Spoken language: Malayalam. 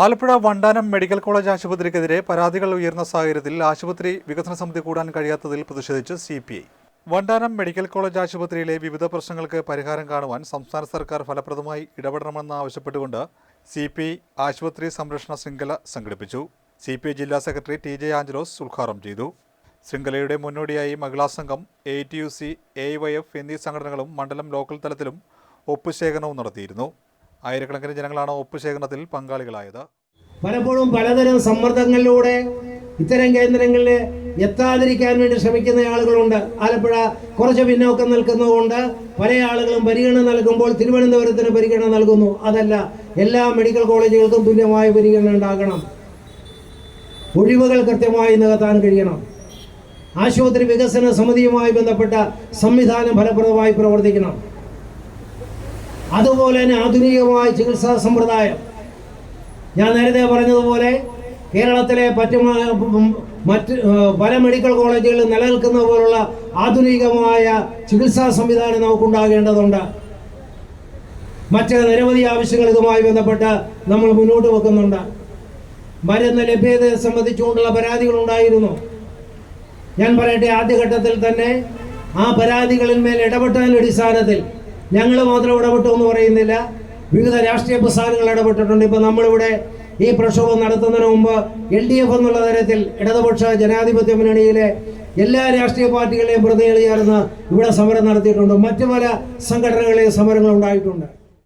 ആലപ്പുഴ വണ്ടാനം മെഡിക്കൽ കോളേജ് ആശുപത്രിക്കെതിരെ പരാതികൾ ഉയർന്ന സാഹചര്യത്തിൽ ആശുപത്രി വികസന സമിതി കൂടാൻ കഴിയാത്തതിൽ പ്രതിഷേധിച്ച് C P I. Vandanam medical college ആശുപത്രിയിലെ വിവിധ പ്രശ്നങ്ങൾക്ക് പരിഹാരം കാണുവാൻ സംസ്ഥാന സർക്കാർ ഫലപ്രദമായി ഇടപെടണമെന്ന് ആവശ്യപ്പെട്ടുകൊണ്ട് സി പി ഐ ആശുപത്രി സംരക്ഷണ ശൃംഖല സംഘടിപ്പിച്ചു. സി പി ഐ ജില്ലാ സെക്രട്ടറി ടി ജെ ആഞ്ചലോസ് ഉദ്ഘാടനം ചെയ്തു. ശൃംഖലയുടെ മുന്നോടിയായി മഹിളാ സംഘം A T U C A Y F എന്നീ സംഘടനകളും മണ്ഡലം ലോക്കൽ തലത്തിലും ഒപ്പുശേഖരണവും നടത്തിയിരുന്നു. ആയിരക്കണക്കിന് ജനങ്ങളാണ് ഒപ്പുശേഖരണത്തിൽ പങ്കാളികളായത്. പലപ്പോഴും പലതരം സമ്മർദ്ദങ്ങളിലൂടെ ഇത്തരം കേന്ദ്രങ്ങളിൽ എത്താതിരിക്കാൻ വേണ്ടി ശ്രമിക്കുന്ന ആളുകളുണ്ട്. ആലപ്പുഴ കുറച്ച് പിന്നോക്കം നിൽക്കുന്നതുകൊണ്ട് പല ആളുകളും പരിഗണന നൽകുമ്പോൾ തിരുവനന്തപുരത്തിന് പരിഗണന നൽകുന്നു. അതല്ല എല്ലാ മെഡിക്കൽ കോളേജുകൾക്കും തുല്യമായ പരിഗണന ഉണ്ടാകണം. ഒഴിവുകൾ കൃത്യമായി നികത്താൻ കഴിയണം. ആശുപത്രി വികസന സമിതിയുമായി ബന്ധപ്പെട്ട സംവിധാനം ഫലപ്രദമായി പ്രവർത്തിക്കണം. അതുപോലെ തന്നെ ആധുനികമായ ചികിത്സാ സമ്പ്രദായം. ഞാൻ നേരത്തെ പറഞ്ഞതുപോലെ കേരളത്തിലെ മറ്റു മറ്റ് പല മെഡിക്കൽ കോളേജുകളിൽ നിലനിൽക്കുന്ന പോലുള്ള ആധുനികമായ ചികിത്സാ സംവിധാനം നമുക്കുണ്ടാകേണ്ടതുണ്ട്. മറ്റ് നിരവധി ആവശ്യങ്ങൾ ഇതുമായി ബന്ധപ്പെട്ട് നമ്മൾ മുന്നോട്ട് വെക്കുന്നുണ്ട്. മരുന്ന് ലഭ്യതയെ സംബന്ധിച്ചുകൊണ്ടുള്ള പരാതികൾ ഉണ്ടായിരുന്നു. ഞാൻ പറയട്ടെ ആദ്യഘട്ടത്തിൽ തന്നെ ആ പരാതികളിന്മേൽ ഇടപെട്ടതിന്റെ അടിസ്ഥാനത്തിൽ ഞങ്ങൾ മാത്രം ഇടപെട്ടു എന്ന് പറയുന്നില്ല. വിവിധ രാഷ്ട്രീയ പ്രസ്ഥാനങ്ങൾ ഇടപെട്ടിട്ടുണ്ട്. ഇപ്പം നമ്മളിവിടെ ഈ പ്രക്ഷോഭം നടത്തുന്നതിന് മുമ്പ് എൽ ഡി എഫ് എന്നുള്ള തരത്തിൽ ഇടതുപക്ഷ ജനാധിപത്യ മുന്നണിയിലെ എല്ലാ രാഷ്ട്രീയ പാർട്ടികളെയും പ്രതിനിധി ചേർന്ന് ഇവിടെ സമരം നടത്തിയിട്ടുണ്ട്. മറ്റു പല സംഘടനകളെയും സമരങ്ങൾ ഉണ്ടായിട്ടുണ്ട്.